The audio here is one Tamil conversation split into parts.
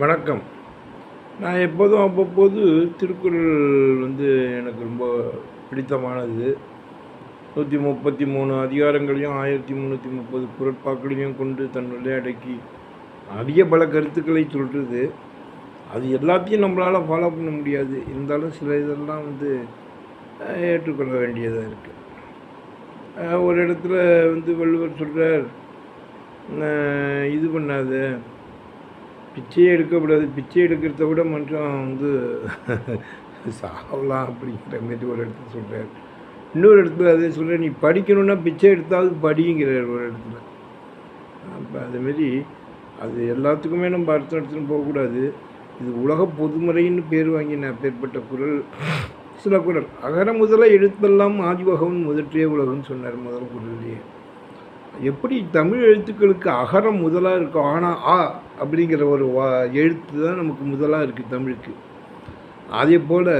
வணக்கம். நான் எப்போதும் அவ்வப்போது திருக்குறள் வந்து எனக்கு ரொம்ப பிடித்தமானது. நூற்றி முப்பத்தி மூணு அதிகாரங்களையும் ஆயிரத்தி முந்நூற்றி முப்பது குரட்பாக்களையும் கொண்டு தன்னுள்ளே அடக்கி அதிக பல கருத்துக்களை சொல்கிறது அது எல்லாத்தையும் நம்மளால் ஃபாலோ பண்ண முடியாது. இருந்தாலும் சில இதெல்லாம் வந்து ஏற்றுக்கொள்ள வேண்டியதாக இருக்குது ஒரு இடத்துல வந்து வள்ளுவர் சொல்கிறார் இது பண்ணாத. பிச்சையே எடுக்கக்கூடாது பிச்சை எடுக்கிறத விட மனுஷன் வந்து சாவலாம் அப்படிங்கிற மாரி ஒரு இடத்துல சொல்கிறார் இன்னொரு இடத்துல அதே சொல்கிறார் நீ படிக்கணும்னா பிச்சை எடுத்தாவது படிங்கிறார் ஒரு இடத்துல. அப்போ அதுமாரி அது எல்லாத்துக்குமே நம்ம அர்த்தம் எடுத்துன்னு போகக்கூடாது இது உலக பொதுமுறைன்னு பேர் வாங்கின பேர்பட்ட குரல். சில குரல். அகர முதல எழுத்தெல்லாம் ஆதிவகவன் முதற்றே உலகம்னு சொன்னார் முதல் குரல்லையே எப்படி தமிழ் எழுத்துக்களுக்கு அகரம் முதலாக இருக்கும் ஆனால் ஆ அப்படிங்கிற ஒரு வா எழுத்து தான் நமக்கு முதலாக இருக்குது தமிழுக்கு. அதே போல்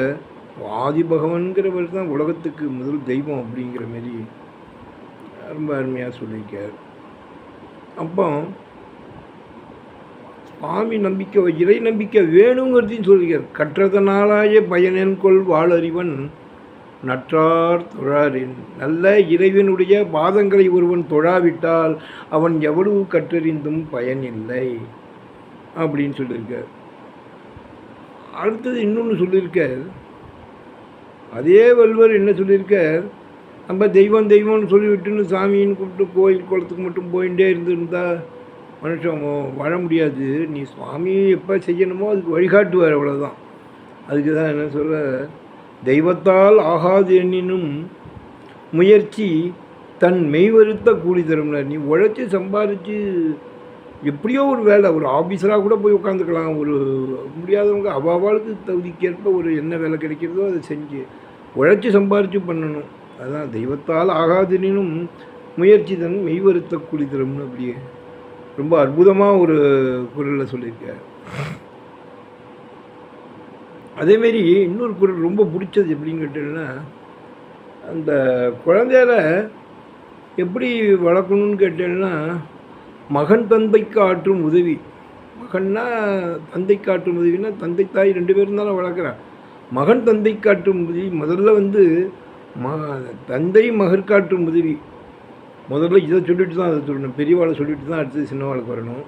ஆதி பகவான்கிறவர் தான் உலகத்துக்கு முதல் தெய்வம் அப்படிங்கிற மாரி ரொம்ப அருமையாக சொல்லியிருக்கார். அப்போ சுவாமி நம்பிக்கை இறை நம்பிக்கை வேணுங்கிறதையும் சொல்லியிருக்கார். கற்றதனாலாய பயனென்கொள் வாழறிவன் நற்றார் தொழாரின் நல்ல இறைவனுடைய பாதங்களை ஒருவன் தொழாவிட்டால் அவன் எவ்வளவு கற்றறிந்தும் பயனில்லை அப்படின்னு சொல்லியிருக்கார். அடுத்தது இன்னொன்று சொல்லியிருக்கார். அதே வல்வர் என்ன சொல்லியிருக்கார்? நம்ம தெய்வம் தெய்வம்னு சொல்லிவிட்டுன்னு சாமின்னு கூப்பிட்டு கோயில் குளத்துக்கு மட்டும் போயிட்டே இருந்திருந்தா மனுஷன் வாழ முடியாது. நீ சுவாமி எப்போ செய்யணுமோ அதுக்கு வழிகாட்டுவார் அவ்வளோதான் அதுக்கு தான் என்ன சொல்ல தெய்வத்தால் ஆகாது எனினும் முயற்சி தன் மெய்வருத்த கூலி தரும்னார் நீ உழைச்சி சம்பாதிச்சு எப்படியோ ஒரு வேலை ஒரு ஆஃபீஸராக கூட போய் உட்காந்துக்கலாம் ஒரு முடியாதவங்க அவாவாளுக்கு தகுதிக்கேற்ப ஒரு என்ன வேலை கிடைக்கிறதோ அதை செஞ்சு உழைச்சி சம்பாரித்து பண்ணணும். அதான் தெய்வத்தால் ஆகாதெனினும் முயற்சி தன் மெய்வருத்த கூலி தரும்னு அப்படியே ரொம்ப அற்புதமாக ஒரு குரலில் சொல்லியிருக்கார். அதேமாரி இன்னொரு குரல் ரொம்ப பிடிச்சது எப்படின்னு கேட்டீங்கன்னா அந்த குழந்தையால எப்படி வளர்க்கணும்னு கேட்டேன்னா மகன் தந்தைக்கு ஆற்றும் உதவி. மகன்னா தந்தைக்கு ஆற்றும் உதவினா தந்தை தாய் ரெண்டு பேரும் தானே வளர்க்குறான் மகன் தந்தை காட்டும் உதவி முதல்ல வந்து ம தந்தை மகர் காட்டும் உதவி. முதல்ல இதை சொல்லிட்டு தான் அதை சொல்லணும். பெரியவாளை சொல்லிட்டு தான் அடுத்தது சின்னவாளுக்கு வரணும்.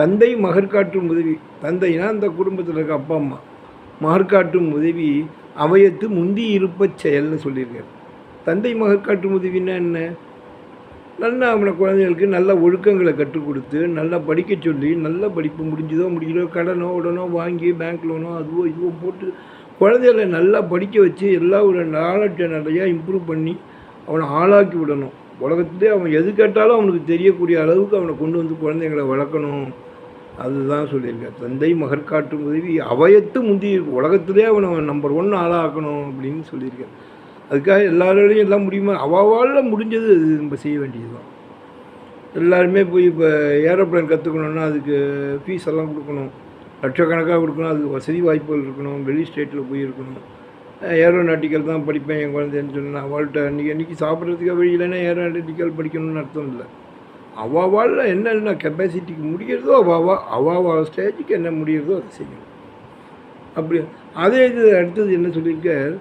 தந்தை மகர் காட்டும் உதவி. தந்தைனா அந்த குடும்பத்தில் இருக்க அப்பா அம்மா. மகற்காட்டும் உதவி அவையத்து முந்தி இருப்பச் செயல்னு சொல்லியிருக்காரு. தந்தை மகற்காட்டும் உதவின்னா என்ன? நல்லா அவனை குழந்தைகளுக்கு நல்ல ஒழுக்கங்களை கற்றுக் கொடுத்து நல்லா படிக்க சொல்லி நல்ல படிப்பு முடிஞ்சதோ முடிஞ்சதோ கடனோ உடனோ வாங்கி பேங்க் லோனோ அதுவோ இதுவோ போட்டு குழந்தைகளை நல்லா படிக்க வச்சு எல்லா ஒரு நாலேஜை நிறையா இம்ப்ரூவ் பண்ணி அவனை ஆளாக்கி விடணும். உலகத்துலேயே அவன் எது கேட்டாலும் அவனுக்கு தெரியக்கூடிய அளவுக்கு அவனை கொண்டு வந்து குழந்தைங்களை வளர்க்கணும். அதுதான் சொல்லியிருக்கார் தந்தை மகர் காட்டும் உதவி அவையத்து முந்தி உலகத்திலே அவனை நம்பர் ஒன் ஆளாக்கணும் அப்படின்னு சொல்லியிருக்கார் அதுக்காக எல்லாரோடையும் எல்லாம் முடியுமா? அவாவால் முடிஞ்சது அது நம்ம செய்ய வேண்டியது தான் எல்லாருமே போய் இப்போ ஏரோப்ளைன் கற்றுக்கணுன்னா அதுக்கு ஃபீஸ் எல்லாம் கொடுக்கணும். லட்சக்கணக்காக கொடுக்கணும். அதுக்கு வசதி வாய்ப்புகள் இருக்கணும். வெளி ஸ்டேட்டில் போய் இருக்கணும். ஏரோநாட்டிக்கல் தான் படிப்பேன் என் குழந்தைன்னு சொன்னால் அவள்கிட்ட அன்றைக்கி அன்றைக்கி சாப்பிட்றதுக்காக வழி இல்லைன்னா ஏரோநாட்டிக்கல் படிக்கணும்னு அர்த்தம் இல்லை. அவாவால் என்னென்ன கெப்பாசிட்டிக்கு முடிகிறதோ அவாவா அவாவா ஸ்டேஜுக்கு என்ன முடிகிறதோ அதை செய்யணும் அப்படி அதே இது அடுத்தது என்ன சொல்லியிருக்க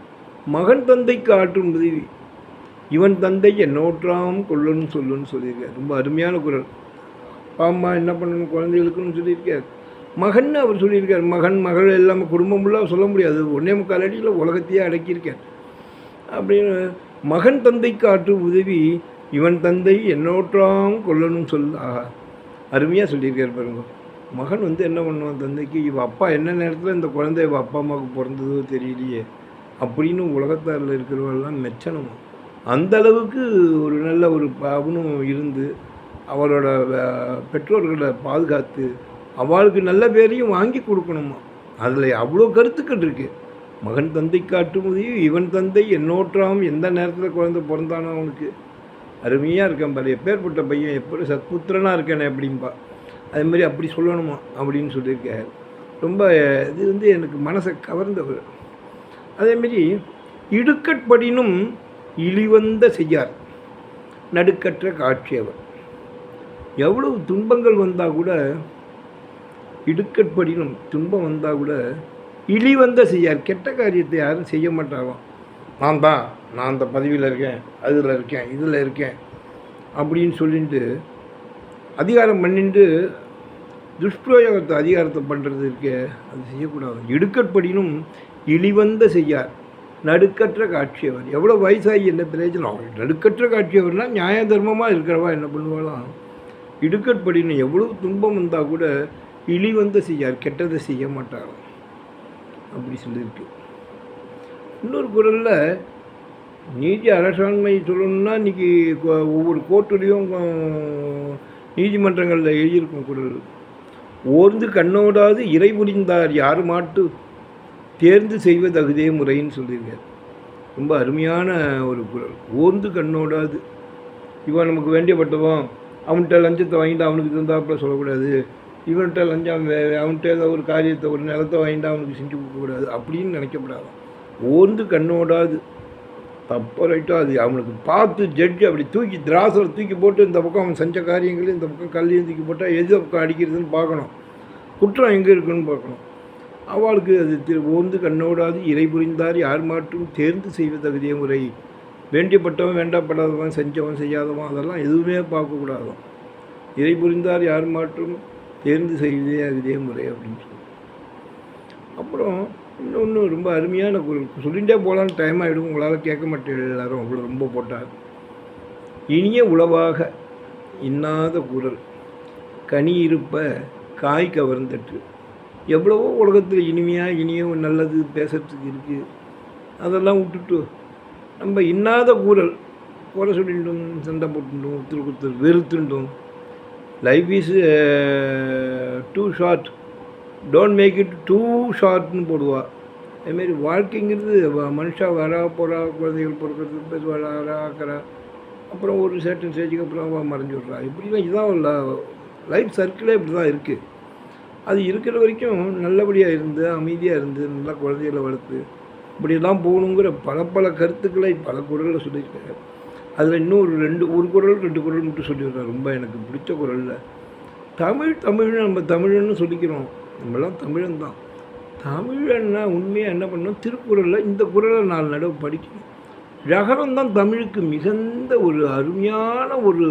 மகன் தந்தைக்கு ஆற்றும் உதவி. இவன் தந்தை நோற்றாம் கொள்ளணும் சொல்லுன்னு சொல்லியிருக்கார். ரொம்ப அருமையான குரல். பாம்மா என்ன பண்ணணும்? குழந்தைகளுக்குன்னு சொல்லியிருக்கார். மகன் அவர் சொல்லியிருக்கார் மகன் மகள் எல்லாமே குடும்பம் சொல்ல முடியாது. ஒன்றே முக்கால் அடியில் உலகத்தையே அடக்கியிருக்கார். அப்படின்னு மகன் தந்தைக்கு ஆற்றும் உதவி இவன் தந்தை என்னோற்றாம் கொல்லணும் சொல் ஆகா அருமையாக சொல்லியிருக்கார் பாருங்க. மகன் வந்து என்ன பண்ணுவான் தந்தைக்கு? இவ அப்பா என்ன நேரத்தில் இந்த குழந்தை இவ அப்பா அம்மாவுக்கு பிறந்ததோ தெரியலையே. அப்படின்னு உலகத்தாரில் இருக்கிறவெல்லாம் மெச்சனும் அந்த அளவுக்கு ஒரு நல்ல ஒரு அவனும் இருந்து அவளோட பெற்றோர்களை பாதுகாத்து அவளுக்கு நல்ல பேரையும் வாங்கி கொடுக்கணுமா? அதில் அவ்வளோ கருத்துக்கள் இருக்குது மகன் தந்தை காட்டும் இவன் தந்தை என்னோற்றாம் எந்த நேரத்தில் குழந்தை பிறந்தானோ அவனுக்கு. அருமையாக இருக்கேன் பாரு எப்பேற்பட்ட பையன் எப்படி சத்புத்திரனாக இருக்கேன் அப்படின்பா அது மாதிரி அப்படி சொல்லணுமா அப்படின்னு சொல்லியிருக்கார். ரொம்ப இது வந்து எனக்கு மனசை கவர்ந்தவர். அதேமாரி இடுக்கட்படினும் இழிவந்த செய்யார். நடுக்கற்ற காட்சியவர். எவ்வளவு துன்பங்கள் வந்தால் கூட இடுக்கட்படினும் துன்பம் வந்தால் கூட இழிவந்த செய்யார். கெட்ட காரியத்தை யாரும் செய்ய மாட்டாராம். நான் தான் நான் அந்த பதவியில் இருக்கேன் அதில் இருக்கேன் இதில் இருக்கேன் அப்படின்னு சொல்லிட்டு அதிகாரம் பண்ணிட்டு துஷ்பிரயோகத்தை அதிகாரத்தை பண்ணுறது இருக்கே அது செய்யக்கூடாது. இடுக்கட்படினும் இழிவந்த செய்யார். நடுக்கற்ற காட்சியவர். எவ்வளோ வயசாகி என்ன பிரயோஜனம்? நடுக்கற்ற காட்சியவர்னா நியாய தர்மமாக இருக்கிறவா என்ன பண்ணுவாளாம்? இடுக்கட்படின்னு எவ்வளோ துன்பம் வந்தால் கூட இழிவந்த செய்யார் கெட்டதை செய்ய மாட்டாராம். அப்படி சொல்லியிருக்கு. இன்னொரு குரலில் நீதி அரசாண்மை சொல்லணும்னா இன்றைக்கி ஒவ்வொரு கோர்ட்டுலேயும் நீதிமன்றங்களில் எழுதியிருக்கும் குரல். ஓர்ந்து கண்ணோடாது இறை புரிந்தார் யார் மாட்டு? தேர்ந்து செய்வதகுதே முறைன்னு சொல்லியிருக்கார். ரொம்ப அருமையான ஒரு குரல். ஓர்ந்து கண்ணோடாது. இவன் நமக்கு வேண்டியப்பட்டவன். அவன்கிட்ட லஞ்சத்தை வாங்கிட்டு அவனுக்கு தந்தாப்பில் சொல்லக்கூடாது. இவன்கிட்ட லஞ்சம் வே- அவன்கிட்ட ஏதோ ஒரு காரியத்தை ஒரு நிலத்தை வாங்கிட்டு அவனுக்கு செஞ்சு கொடுக்கக்கூடாது. அப்படின்னு நினைக்கப்படாதான். ஓர்ந்து கண்ணோடாது. தப்பரைட்டோ அது அவனுக்கு பார்த்து ஜட்ஜு அப்படி தூக்கி திராசில் தூக்கி போட்டு இந்த பக்கம் அவன் செஞ்ச காரியங்களையும் இந்த பக்கம் கல்லையும் தூக்கி போட்டால் எது பக்கம் அடிக்கிறதுன்னு பார்க்கணும். குற்றம் எங்கே இருக்குன்னு பார்க்கணும். அவளுக்கு அது திரு ஓர்ந்து கண்ணோடாது இறை புரிந்தார் யார் மாற்றும் தேர்ந்து செய்வதகுதிய முறை. வேண்டியப்பட்டவன் வேண்டாப்படாதவன் செஞ்சவன் செய்யாதவன் அதெல்லாம் எதுவுமே பார்க்கக்கூடாதான் இறை புரிந்தார் யார் மாற்றும் தேர்ந்து செய்வதே அகுதிய முறை அப்படின்னு சொல்லி அப்புறம் இன்னொன்று ரொம்ப அருமையான குரல் சொல்லிகிட்டே போகலான்னு டைம் ஆகிடும் உங்களால் கேட்க மாட்டேன் எல்லாரும். அவ்வளோ ரொம்ப போட்டார். இனிய உளவாக இன்னாத குரல். கனி இருப்ப காய் கவர்ந்துட்டு எவ்வளவோ உலகத்தில் இனிமையாக இனியும் நல்லது பேசுறதுக்கு இருக்குது அதெல்லாம் விட்டுட்டு நம்ம இன்னாத கூறல் குறை சொல்லிட்டோம் சண்டை போட்டுட்டோம் ஒருத்தருக்கு ஒருத்தர் வெறுத்துட்டோம் life is too uh, short don't make it too ஷார்ட்னு போடுவாள் அதுமாரி வாழ்க்கைங்கிறது மனுஷா வரா போகிறா குழந்தைகள் பிறக்கிறது பேர் வரா ஆக்கிறா. அப்புறம் ஒரு சர்டன் ஸ்டேஜுக்கு அப்புறம் அவள் மறைஞ்சு விட்றா. இப்படிலாம் இதுதான் லைஃப் சர்க்கிளே இப்படி தான் இருக்குது அது இருக்கிற வரைக்கும் நல்லபடியாக இருந்து அமைதியாக இருந்து நல்லா குழந்தைகளை வளர்த்து இப்படியெல்லாம் போகணுங்கிற பல பல கருத்துக்களை பல குரலில் சொல்லியிருக்காரு. அதில் இன்னும் ஒரு ரெண்டு ஒரு குரல் ரெண்டு குரல் மட்டும் சொல்லிடுறேன் ரொம்ப எனக்கு பிடிச்ச குரலில். தமிழ் தமிழ் நம்ம தமிழ்னு சொல்லிக்கிறோம். நம்மளாம் தமிழன் தான் தமிழன்னா உண்மையாக என்ன பண்ணணும்? திருக்குறளில் இந்த குரலை நாலு நடவு படிக்கணும். ரகரம் தான் தமிழுக்கு மிகுந்த ஒரு அருமையான ஒரு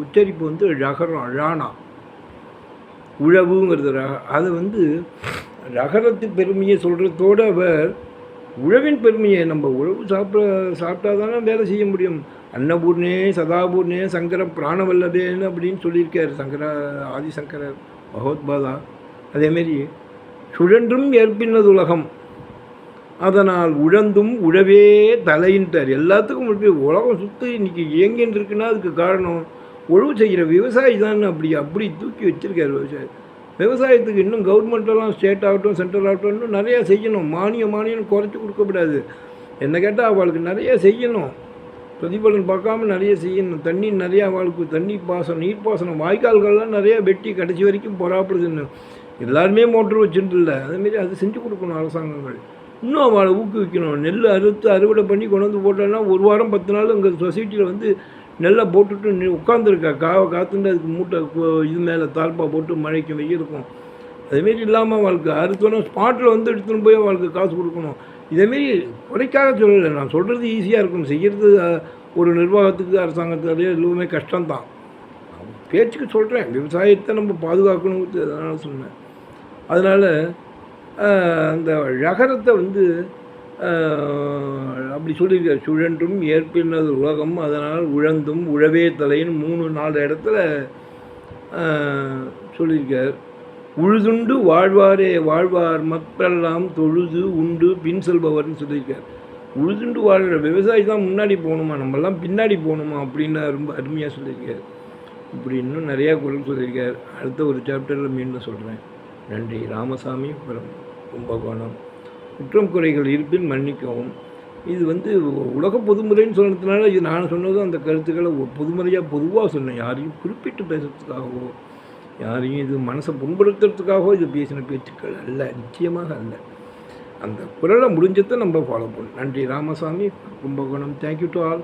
உச்சரிப்பு வந்து ரகரம் அழானா உழவுங்கிறது ரக அதை வந்து ரகரத்து பெருமையை சொல்கிறதோடு அவர் உழவின் பெருமையை நம்ம உழவு சாப்பிட சாப்பிட்டா தானே வேலை செய்ய முடியும். அன்னபூர்ணே சதாபூர்ணே சங்கர பிராணவல்லபேன்னு அப்படின்னு சொல்லியிருக்கார் சங்கர ஆதிசங்கரர் பகவத்பாதா அதேமாரி சுழன்றும் ஏற்பின்னது உலகம் அதனால் உழந்தும் உழவே தலையின்றார். எல்லாத்துக்கும் முன்னாடி உலகம் சுற்றி இன்றைக்கி இயங்கின்னு இருக்குன்னா அதுக்கு காரணம் உழவு செய்கிற விவசாயி தான் அப்படி அப்படி தூக்கி வச்சிருக்காரு விவசாயி. விவசாயத்துக்கு இன்னும் கவர்மெண்ட்டெல்லாம் ஸ்டேட் ஆகட்டும் சென்ட்ரல் ஆகட்டும் இன்னும் நிறையா செய்யணும். மானியம் மானியம் குறைச்சி கொடுக்கக்கூடாது என்ன கேட்டால் அவளுக்கு நிறைய செய்யணும். பிரதிபலன் பார்க்காம நிறைய செய்யணும். தண்ணி நிறையா அவளுக்கு தண்ணி பாசனம் நீர் பாசனம் வாய்க்கால்கள்லாம் நிறையா வெட்டி கடைசி வரைக்கும் பொறாப்படுதுன்னு எல்லாருமே மோட்டர் வச்சுட்டு இல்லை அதேமாரி அது செஞ்சு கொடுக்கணும் அரசாங்கங்கள். இன்னும் அவளை ஊக்குவிக்கணும். நெல் அறுத்து அறுவடை பண்ணி கொண்டு வந்து போட்டோன்னா ஒரு வாரம் பத்து நாள் எங்கள் சொசைட்டியில் வந்து நெல்லை போட்டுட்டு நீ உட்காந்துருக்கா காவை காத்துட்டு அதுக்கு மூட்டை இது மேலே தாழ்பா போட்டு மழைக்கு வெயிருக்கும் அதேமாரி இல்லாமல் அவளுக்கு அறுத்தோன்னா ஸ்பாட்டில் வந்து எடுத்துன்னு போய் அவளுக்கு காசு கொடுக்கணும். இதேமாரி குறைக்காக சொல்லலை. நான் சொல்கிறது ஈஸியாக இருக்கும் செய்கிறது ஒரு நிர்வாகத்துக்கு அரசாங்கத்துக்கு எதுவுமே கஷ்டம்தான். பேச்சுக்கு சொல்கிறேன் விவசாயத்தை நம்ம பாதுகாக்கணுங்கிறது அதனால் சொன்னேன். அதனால் அந்த ழகரத்தை வந்து அப்படி சொல்லியிருக்கார் சுழன்றும் ஏற்பினது உலகம் அதனால் உழந்தும் உழவே தலைன்னு மூணு நாலு இடத்துல சொல்லியிருக்கார். உழுதுண்டு வாழ்வாரே வாழ்வார் மக்களெல்லாம் தொழுது உண்டு பின் செல்பவர்னு சொல்லியிருக்கார். உழுதுண்டு வாழ்கிற விவசாயி தான் முன்னாடி போகணுமா? நம்மெல்லாம் பின்னாடி போகணுமா? அப்படின்னு ரொம்ப அருமையாக சொல்லியிருக்கார். இப்படி இன்னும் நிறையா குரல் சொல்லியிருக்கார். அடுத்த ஒரு சாப்டரில் மீண்டும் சொல்கிறேன் நன்றி. ராமசாமி புரம் கும்பகோணம். குற்றம் குறைகள் இருப்பின் மன்னிக்கவும். இது வந்து உலக பொதுமுறைன்னு சொன்னதுனால இது நான் சொன்னதும் அந்த கருத்துக்களை பொதுமுறையாக பொதுவாக சொன்னேன் யாரையும் குறிப்பிட்டு பேசுறதுக்காகவோ யாரையும் இது மனசை புண்படுத்துறதுக்காகவோ இது பேசின பேச்சுக்கள் அல்ல நிச்சயமாக அல்ல. அந்த குரலை முடிஞ்சதை நம்ம ஃபாலோ பண்ணணும். நன்றி. Ramasamy Kumbakonam. Thank you to all